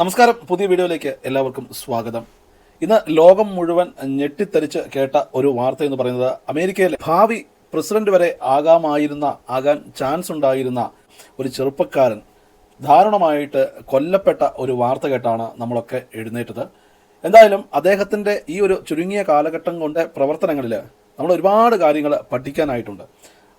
നമസ്കാരം. പുതിയ വീഡിയോയിലേക്ക് എല്ലാവർക്കും സ്വാഗതം. ഇന്ന് ലോകം മുഴുവൻ ഞെട്ടിത്തരിച്ച് കേട്ട ഒരു വാർത്ത എന്ന് പറയുന്നത് അമേരിക്കയിലെ ഭാവി പ്രസിഡന്റ് വരെ ആകാമായിരുന്ന ആകാൻ ചാൻസ് ഉണ്ടായിരുന്ന ഒരു ചെറുപ്പക്കാരൻ ദാരുണമായിട്ട് കൊല്ലപ്പെട്ട ഒരു വാർത്ത കേട്ടാണ് നമ്മളൊക്കെ എഴുന്നേറ്റത്. എന്തായാലും അദ്ദേഹത്തിന്റെ ഈ ഒരു ചുരുങ്ങിയ കാലഘട്ടം കൊണ്ട് പ്രവർത്തനങ്ങളിൽ നമ്മൾ ഒരുപാട് കാര്യങ്ങൾ പഠിക്കാനായിട്ടുണ്ട്.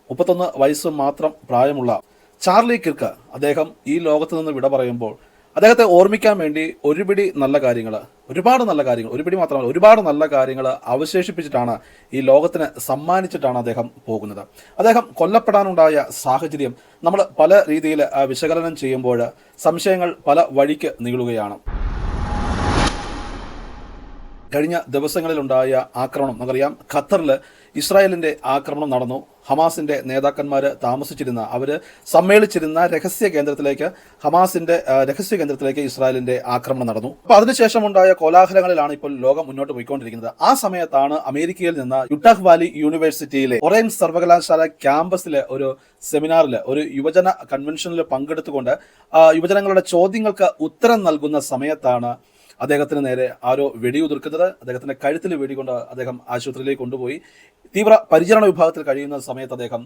മുപ്പത്തൊന്ന് വയസ്സ് മാത്രം പ്രായമുള്ള ചാർലി കിർക്ക് അദ്ദേഹം ഈ ലോകത്ത് നിന്ന് വിട പറയുമ്പോൾ അദ്ദേഹത്തെ ഓർമ്മിക്കാൻ വേണ്ടി ഒരുപിടി നല്ല കാര്യങ്ങൾ ഒരുപാട് നല്ല കാര്യങ്ങൾ ഒരുപിടി മാത്രമല്ല ഒരുപാട് നല്ല കാര്യങ്ങൾ അവശേഷിപ്പിച്ചിട്ടാണ് ഈ ലോകത്തിന് സമ്മാനിച്ചിട്ടാണ് അദ്ദേഹം പോകുന്നത്. അദ്ദേഹം കൊല്ലപ്പെടാനുണ്ടായ സാഹചര്യം നമ്മൾ പല രീതിയിൽ വിശകലനം ചെയ്യുമ്പോൾ സംശയങ്ങൾ പല വഴിക്ക് നീളുകയാണ്. കഴിഞ്ഞ ദിവസങ്ങളിലുണ്ടായ ആക്രമണം നമുക്കറിയാം ഖത്തറിൽ ഇസ്രായേലിന്റെ ആക്രമണം നടന്നു. ഹമാസിന്റെ നേതാക്കന്മാർ താമസിച്ചിരുന്ന അവർ സമ്മേളിച്ചിരുന്ന രഹസ്യ കേന്ദ്രത്തിലേക്ക് ഹമാസിന്റെ രഹസ്യ കേന്ദ്രത്തിലേക്ക് ഇസ്രായേലിന്റെ ആക്രമണം നടന്നു. അപ്പോൾ അതിനുശേഷം ഉണ്ടായ കോലാഹലങ്ങളിലാണ് ഇപ്പോൾ ലോകം മുന്നോട്ട് പോയിക്കൊണ്ടിരിക്കുന്നത്. ആ സമയത്താണ് അമേരിക്കയിൽ നിന്ന് യുട്ടാഹ് വാലി യൂണിവേഴ്സിറ്റിയിലെ ഒറേൻ സർവകലാശാല ക്യാമ്പസിലെ ഒരു സെമിനാറിൽ ഒരു യുവജന കൺവെൻഷനിൽ പങ്കെടുത്തുകൊണ്ട് യുവജനങ്ങളുടെ ചോദ്യങ്ങൾക്ക് ഉത്തരം നൽകുന്ന സമയത്താണ് അദ്ദേഹത്തിന് നേരെ ആരോ വെടിയുതിർക്കുന്നത് അദ്ദേഹത്തിന്റെ കഴുത്തിൽ വെടികൊണ്ട് അദ്ദേഹം ആശുപത്രിയിലേക്ക് കൊണ്ടുപോയി. തീവ്ര പരിചരണ വിഭാഗത്തിൽ കഴിയുന്ന സമയത്ത് അദ്ദേഹം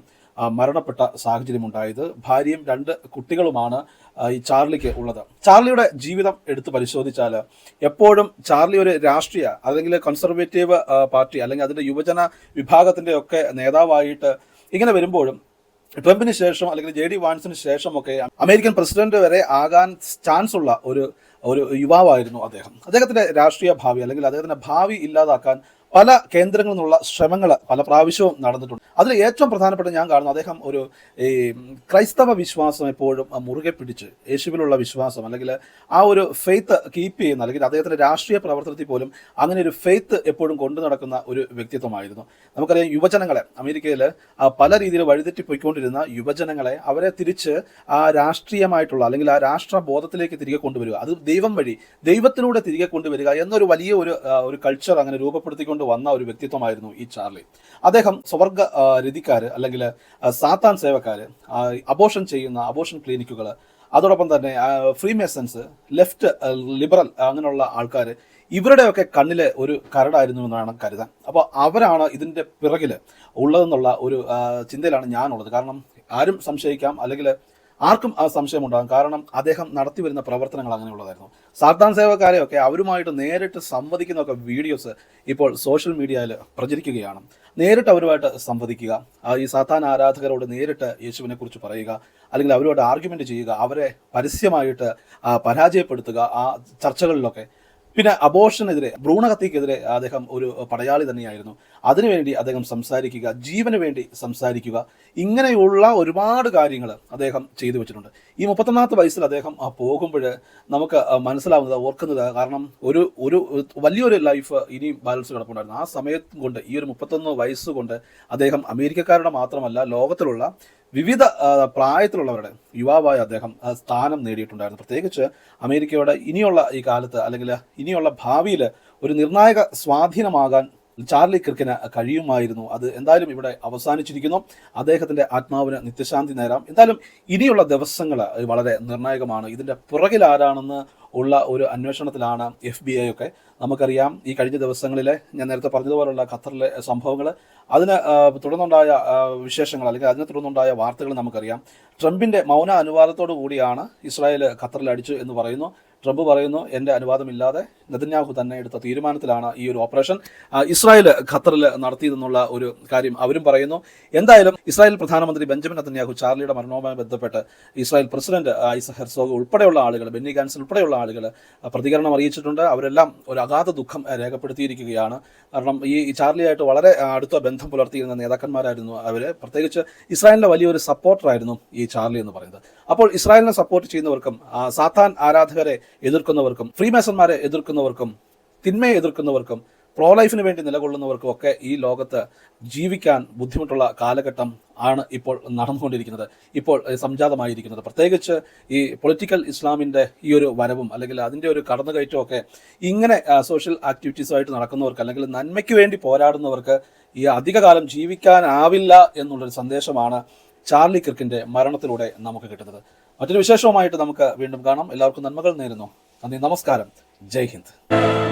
മരണപ്പെട്ട സാഹചര്യമുണ്ടായത് ഭാര്യയും രണ്ട് കുട്ടികളുമാണ് ഈ ചാർലിക്ക് ഉള്ളത്. ചാർലിയുടെ ജീവിതം എടുത്ത് പരിശോധിച്ചാൽ എപ്പോഴും ചാർലി ഒരു രാഷ്ട്രീയ അല്ലെങ്കിൽ കൺസർവേറ്റീവ് പാർട്ടി അല്ലെങ്കിൽ അതിന്റെ യുവജന വിഭാഗത്തിന്റെ ഒക്കെ നേതാവായിട്ട് ഇങ്ങനെ വരുമ്പോഴും ട്രംപിന് ശേഷം അല്ലെങ്കിൽ ജെ ഡി വാൻസിന് ശേഷമൊക്കെ അമേരിക്കൻ പ്രസിഡന്റ് വരെ ആകാൻ ചാൻസ് ഉള്ള ഒരു ഒരു യുവാവായിരുന്നു അദ്ദേഹം. അദ്ദേഹത്തിന്റെ രാഷ്ട്രീയ ഭാവി അല്ലെങ്കിൽ അദ്ദേഹത്തിന്റെ ഭാവി ഇല്ലാതാക്കാൻ പല കേന്ദ്രങ്ങളിൽ നിന്നുള്ള ശ്രമങ്ങൾ പല പ്രാവശ്യവും നടന്നിട്ടുണ്ട്. അതിൽ ഏറ്റവും പ്രധാനപ്പെട്ട ഞാൻ കാണുന്നു അദ്ദേഹം ഒരു ഈ ക്രൈസ്തവ വിശ്വാസം എപ്പോഴും മുറുകെ പിടിച്ച് യേശുവിലുള്ള വിശ്വാസം അല്ലെങ്കിൽ ആ ഒരു ഫെയ്ത്ത് കീപ്പ് ചെയ്യുന്ന അല്ലെങ്കിൽ അദ്ദേഹത്തിന്റെ രാഷ്ട്രീയ പ്രവർത്തനത്തിൽ പോലും അങ്ങനെ ഒരു ഫെയ്ത്ത് എപ്പോഴും കൊണ്ടു നടക്കുന്ന ഒരു വ്യക്തിത്വമായിരുന്നു. നമുക്കറിയാം യുവജനങ്ങളെ അമേരിക്കയിൽ പല രീതിയിൽ വഴിതെറ്റി പോയിക്കൊണ്ടിരുന്ന യുവജനങ്ങളെ അവരെ തിരിച്ച് ആ രാഷ്ട്രീയമായിട്ടുള്ള അല്ലെങ്കിൽ ആ രാഷ്ട്ര ബോധത്തിലേക്ക് തിരികെ കൊണ്ടുവരിക. അത് ദൈവം വഴി ദൈവത്തിലൂടെ തിരികെ കൊണ്ടുവരിക എന്നൊരു വലിയ ഒരു ഒരു കൾച്ചർ അങ്ങനെ രൂപപ്പെടുത്തിക്കൊണ്ട് വന്ന ഒരു വ്യക്തിത്വമായിരുന്നു ഈ ചാർലി. അദ്ദേഹം സ്വർഗ രതിക്കാർ അല്ലെങ്കിൽ സാത്താൻ സേവക്കാർ അബോഷൻ ചെയ്യുന്ന അബോഷൻ ക്ലിനിക്കുകൾ അതോടൊപ്പം തന്നെ ഫ്രീ മേസൺസ് ലെഫ്റ്റ് ലിബറൽ അങ്ങനെയുള്ള ആൾക്കാർ ഇവരുടെയൊക്കെ കണ്ണിലെ ഒരു കരടായിരുന്നു എന്നാണ് കരുതാൻ. അപ്പോൾ അവരാണ് ഇതിന്റെ പിറകിൽ ഉള്ളതെന്നുള്ള ഒരു ചിന്തയിലാണ് ഞാനുള്ളത്. കാരണം ആരും സംശയിക്കാം അല്ലെങ്കിൽ ആർക്കും ആ സംശയം ഉണ്ടാകും. കാരണം അദ്ദേഹം നടത്തി വരുന്ന പ്രവർത്തനങ്ങൾ അങ്ങനെയുള്ളതായിരുന്നു. സാത്താൻ സേവക്കാരെയൊക്കെ അവരുമായിട്ട് നേരിട്ട് സംവദിക്കുന്നൊക്കെ വീഡിയോസ് ഇപ്പോൾ സോഷ്യൽ മീഡിയയിൽ പ്രചരിക്കുകയാണ്. നേരിട്ട് അവരുമായിട്ട് സംവദിക്കുക. ഈ സാത്താൻ ആരാധകരോട് നേരിട്ട് യേശുവിനെ കുറിച്ച് പറയുക അല്ലെങ്കിൽ അവരോട് ആർഗ്യുമെന്റ് ചെയ്യുക അവരെ പരസ്യമായിട്ട് പരാജയപ്പെടുത്തുക ആ ചർച്ചകളിലൊക്കെ പിന്നെ അബോഷനെതിരെ ഭ്രൂണഹത്യക്കെതിരെ അദ്ദേഹം ഒരു പടയാളി തന്നെയായിരുന്നു. അതിനുവേണ്ടി അദ്ദേഹം സംസാരിക്കുക ജീവന് വേണ്ടി സംസാരിക്കുക ഇങ്ങനെയുള്ള ഒരുപാട് കാര്യങ്ങൾ അദ്ദേഹം ചെയ്തു വെച്ചിട്ടുണ്ട്. ഈ മുപ്പത്തൊന്നാമത്തെ വയസ്സിൽ അദ്ദേഹം പോകുമ്പോൾ നമുക്ക് മനസ്സിലാവുന്നത് ഓർക്കുന്നത് കാരണം ഒരു ഒരു വലിയൊരു ലൈഫ് ഇനിയും ബാലൻസ് കിടപ്പുണ്ടായിരുന്നു. ആ സമയത്ത് കൊണ്ട് ഈ ഒരു മുപ്പത്തൊന്ന് വയസ്സ് കൊണ്ട് അദ്ദേഹം അമേരിക്കക്കാരുടെ മാത്രമല്ല ലോകത്തിലുള്ള വിവിധ പ്രായത്തിലുള്ളവരുടെ യുവാവായ അദ്ദേഹം സ്ഥാനം നേടിയിട്ടുണ്ടായിരുന്നു. പ്രത്യേകിച്ച് അമേരിക്കയുടെ ഇനിയുള്ള ഈ കാലത്ത് അല്ലെങ്കിൽ ഇനിയുള്ള ഭാവിയിൽ ഒരു നിർണായക സ്വാധീനമാകാൻ ചാർലി ക്രിക്കിന് കഴിയുമായിരുന്നു. അത് എന്തായാലും ഇവിടെ അവസാനിച്ചിരിക്കുന്നു. അദ്ദേഹത്തിന്റെ ആത്മാവിന് നിത്യശാന്തി നേരാം. എന്തായാലും ഇനിയുള്ള ദിവസങ്ങൾ വളരെ നിർണായകമാണ്. ഇതിന്റെ പുറകിൽ ആരാണെന്ന് ഉള്ള ഒരു അന്വേഷണത്തിലാണ് എഫ് ബി ഐ ഒക്കെ. നമുക്കറിയാം ഈ കഴിഞ്ഞ ദിവസങ്ങളിലെ ഞാൻ നേരത്തെ പറഞ്ഞതുപോലുള്ള ഖത്തറിലെ സംഭവങ്ങൾ. അതിന് തുടർന്നുണ്ടായ വിശേഷങ്ങൾ അല്ലെങ്കിൽ അതിനെ തുടർന്നുണ്ടായ വാർത്തകൾ നമുക്കറിയാം. ട്രംപിന്റെ മൗന അനുവാദത്തോടു കൂടിയാണ് ഇസ്രായേൽ ഖത്തറിൽ അടിച്ചു എന്ന് പറയുന്നു. ട്രംപ് പറയുന്നു എന്റെ അനുവാദമില്ലാതെ നെതന്യാഹു തന്നെ എടുത്ത തീരുമാനത്തിലാണ് ഈ ഒരു ഓപ്പറേഷൻ. ഇസ്രായേൽ ഖത്തറിൽ നടത്തിയതെന്നുള്ള ഒരു കാര്യം അവരും പറയുന്നു. എന്തായാലും ഇസ്രായേൽ പ്രധാനമന്ത്രി ബെഞ്ചമിൻ നെതന്യാഹു ചാർലിയുടെ മരണവുമായി ബന്ധപ്പെട്ട് ഇസ്രായേൽ പ്രസിഡന്റ് ഐസ ഹെർസോഗ് ഉൾപ്പെടെയുള്ള ആളുകൾ ബെന്നി ഗാൻസൽ ഉൾപ്പെടെയുള്ള ആളുകൾ പ്രതികരണം അറിയിച്ചിട്ടുണ്ട്. അവരെല്ലാം ഒരു അഗാധ ദുഃഖം രേഖപ്പെടുത്തിയിരിക്കുകയാണ്. കാരണം ഈ ചാർലിയായിട്ട് വളരെ അടുത്ത ബന്ധം പുലർത്തിയിരുന്ന നേതാക്കന്മാരായിരുന്നു അവർ പ്രത്യേകിച്ച് ഇസ്രായേലിന്റെ വലിയൊരു സപ്പോർട്ടറായിരുന്നു ഈ ചാർലി എന്ന് പറയുന്നത്. അപ്പോൾ ഇസ്രായേലിനെ സപ്പോർട്ട് ചെയ്യുന്നവർക്കും സാത്താൻ ആരാധകരെ എതിർക്കുന്നവർക്കും ഫ്രീമാസന്മാരെ എതിർക്കുന്നവർക്കും തിന്മയെ എതിർക്കുന്നവർക്കും പ്രോ ലൈഫിന് വേണ്ടി നിലകൊള്ളുന്നവർക്കും ഒക്കെ ഈ ലോകത്ത് ജീവിക്കാൻ ബുദ്ധിമുട്ടുള്ള കാലഘട്ടം ആണ് ഇപ്പോൾ നടന്നുകൊണ്ടിരിക്കുന്നത്. ഇപ്പോൾ സംജാതമായിരിക്കുന്നത്. പ്രത്യേകിച്ച് ഈ പൊളിറ്റിക്കൽ ഇസ്ലാമിന്റെ ഈ ഒരു വരവും അല്ലെങ്കിൽ അതിന്റെ ഒരു കടന്നുകയറ്റവും ഒക്കെ ഇങ്ങനെ സോഷ്യൽ ആക്ടിവിറ്റീസുമായിട്ട് നടക്കുന്നവർക്ക് അല്ലെങ്കിൽ നന്മയ്ക്ക് വേണ്ടി പോരാടുന്നവർക്ക് ഈ അധികകാലം ജീവിക്കാനാവില്ല എന്നുള്ളൊരു സന്ദേശമാണ് ചാർലി ക്രിക്കിന്റെ മരണത്തിലൂടെ നമുക്ക് കിട്ടുന്നത്. മറ്റൊരു വിശേഷവുമായിട്ട് നമുക്ക് വീണ്ടും കാണാം. എല്ലാവർക്കും നന്മകൾ നേരുന്നു. നന്ദി നമസ്കാരം. ജയ് ഹിന്ദ്.